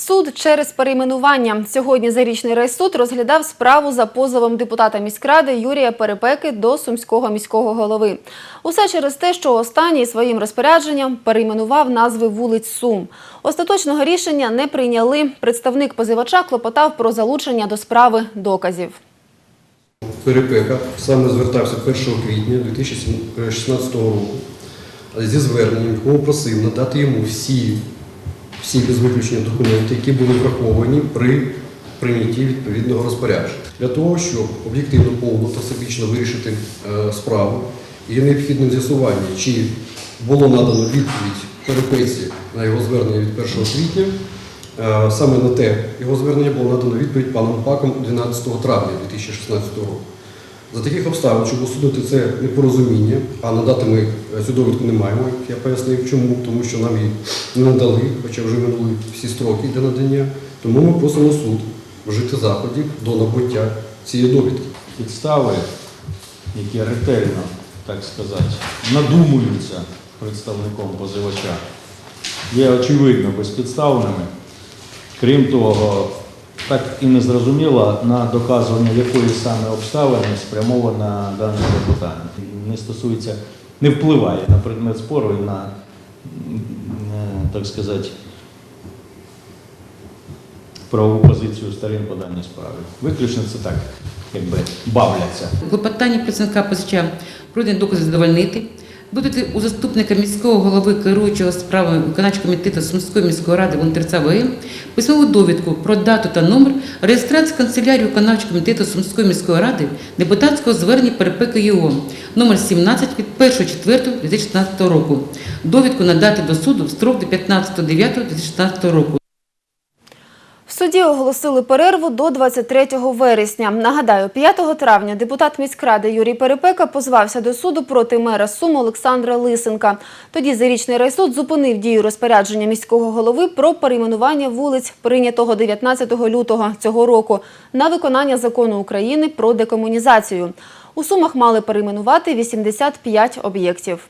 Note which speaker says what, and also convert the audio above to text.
Speaker 1: Суд через перейменування. Сьогодні зарічний райсуд розглядав справу за позовом депутата міськради Юрія Перепеки до сумського міського голови. Усе через те, що останній своїм розпорядженням перейменував назви вулиць Сум. Остаточного рішення не прийняли. Представник позивача клопотав про залучення до справи доказів.
Speaker 2: Перепека саме звертався 1 квітня 2016 року зі зверненням, якому просив надати йому всі, всі без виключення документи, які були враховані при прийнятті відповідного розпорядження. Для того, щоб об'єктивно, повно та всебічно вирішити е, справу, є необхідне з'ясування, чи було надано відповідь перепиці на його звернення від 1 квітня. Е, Саме на те його звернення було надано відповідь паном Паком 12 травня 2016 року. За таких обставин, щоб усунути це непорозуміння, а надати ми е, цю довідку не маємо, як я пояснив, чому, тому що нам її не надали, хоча вже минули всі строки для надання. Тому ми просимо суд вжити заходів до набуття цієї довідки.
Speaker 3: підстави, які ретельно, так сказати, надумуються представником позивача, є очевидно безпідставними. Крім того, так і не зрозуміло, на доказування якої саме обставини спрямовано дане запитання. Не стосується, не впливає на предмет спору і на, е, так сказати, правову позицію сторін по даній справі. Виключно це так, якби бавляться.
Speaker 4: Клопотання представника позича пройдені докази задовольнити. Будете у заступника міського голови керуючого справами виконавчого комітету Сумської міської ради Волонтерця ВМ письмову довідку про дату та номер реєстрації канцелярії виконавчого комітету Сумської міської ради депутатського звернення перепеки ЄО номер 17 від 1.4.2016 року. Довідку надати до суду в строк до 15.9.2016 року.
Speaker 1: Суді оголосили перерву до 23 вересня. Нагадаю, 5 травня депутат міськради Юрій Перепека позвався до суду проти мера Сум Олександра Лисенка. Тоді зарічний райсуд зупинив дію розпорядження міського голови про перейменування вулиць, прийнятого 19 лютого цього року, на виконання закону України про декомунізацію. У Сумах мали перейменувати 85 об'єктів.